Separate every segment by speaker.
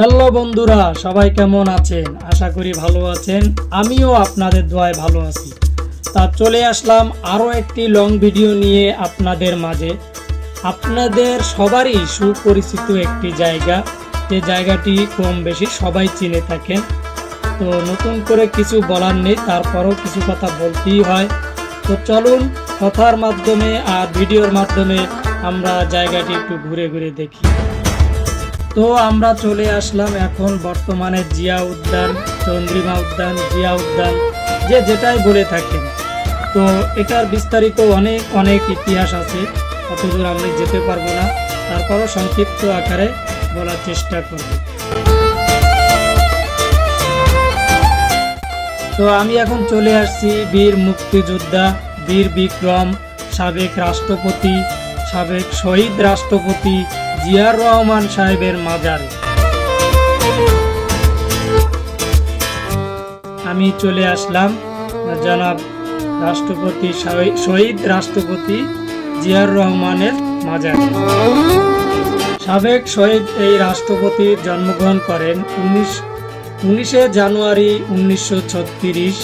Speaker 1: Hello বন্ধুরা, সবাই কেমন আছেন? আশা করি ভালো আছেন। আমিও আপনাদের দোয়ায় ভালো আছি। তা চলে আসলাম আরও একটি লং ভিডিও নিয়ে আপনাদের মাঝে। আপনাদের সবারই সুপরিচিত একটি জায়গা। যে জায়গাটি কম বেশি সবাই চিনে থাকেন। তো নতুন করে কিছু বলার নেই, তারপরও কিছু কথা বলতেই হয়। তো চলুন, কথার মাধ্যমে আর ভিডিওর মাধ্যমে আমরা জায়গাটি একটু ঘুরে ঘুরে দেখি। তো আমরা চলে আসলাম এখন বর্তমানে জিয়া উদ্যান, চন্দ্রিমা উদ্যান, জিয়া উদ্যান, যে যেটাই বলে থাকেন। তো এটার বিস্তারিত অনেক অনেক ইতিহাস আছে অতদূর আমি যেতে পারব না। তারপরও সংক্ষিপ্ত আকারে বলার চেষ্টা করব। তো আমি এখন চলে আসছি বীর মুক্তিযোদ্ধা বীর বিক্রম সাবেক রাষ্ট্রপতি সাবেক শহীদ রাষ্ট্রপতি জিয়ার রহমান সাহেবের মাজারে। আমি চলে আসলাম জনাব রাষ্ট্রপতি শহীদ রাষ্ট্রপতি জিয়ার রহমানের মাজারে। সাবেক শহীদ এই রাষ্ট্রপতি জন্মগ্রহণ করেন উনিশ উনিশে জানুয়ারি উনিশশো ছত্রিশ,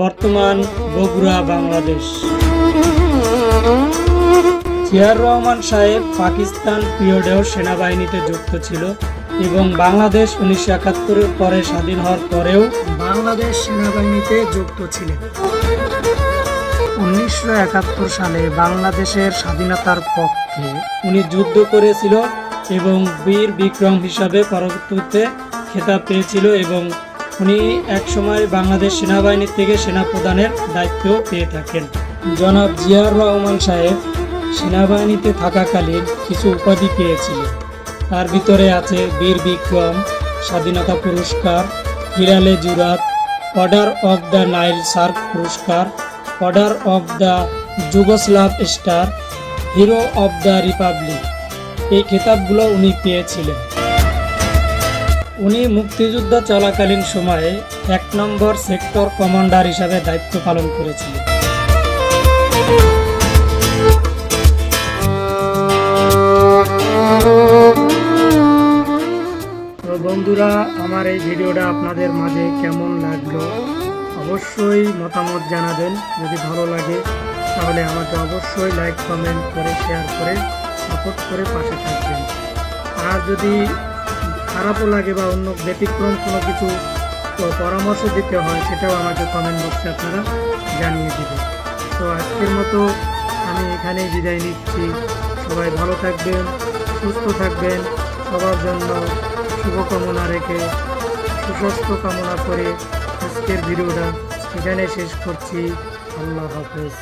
Speaker 1: বর্তমান বগুড়া, বাংলাদেশ। জিয়ার রহমান সাহেব পাকিস্তান পিরিয়ডেও সেনাবাহিনীতে যুক্ত ছিল এবং বাংলাদেশ উনিশশো একাত্তরের পরে স্বাধীন হওয়ার পরেও বাংলাদেশ সেনাবাহিনীতে যুক্ত ছিলেন। উনিশশো একাত্তর সালে বাংলাদেশের স্বাধীনতার পক্ষে উনি যুদ্ধ করেছিল এবং বীর বিক্রম হিসাবে পরবর্তীতে খেতাব পেয়েছিল এবং উনি একসময় বাংলাদেশ সেনাবাহিনী থেকে সেনা প্রদানের দায়িত্ব পেয়ে থাকেন। জনাব জিয়াউর রহমান সাহেব সেনাবাহিনীতে থাকাকালীন কিছু উপাধি পেয়েছিলেন। তার ভিতরে আছে বীর বিক্রম, স্বাধীনতা পুরস্কার, Hilal-e Jurat, order of the Nile SAARC পুরস্কার, order of the Yugoslav star, hero of the republic. এই খেতাবগুলো উনি পেয়েছিলেন। উনি মুক্তিযুদ্ধ চলাকালীন সময়ে এক নম্বর সেক্টর কমান্ডার হিসাবে দায়িত্ব পালন করেছিলেন। বন্ধুরা, আমার এই ভিডিওটা আপনাদের মাঝে কেমন লাগল অবশ্যই মতামত জানাবেন। যদি ভালো লাগে, তাহলে আমাকে অবশ্যই লাইক কমেন্ট করে শেয়ার করে সাপোর্ট করে পাশে থাকবেন। আর যদি খারাপও লাগে বা অন্য ব্যতিক্রম কোনো কিছু পরামর্শ দিতে হয়, সেটাও আমাকে কমেন্ট বক্সে আপনারা জানিয়ে দেবেন। তো আজকের মতো আমি এখানেই বিদায় নিচ্ছি। সবাই ভালো থাকবেন, সুস্থ থাকবেন। সবার জন্য শুভকামনা রেখে সুস্বাস্থ্য কামনা করে আজকের ভিডিওটা এখানে শেষ করছি। আল্লাহ হাফেজ।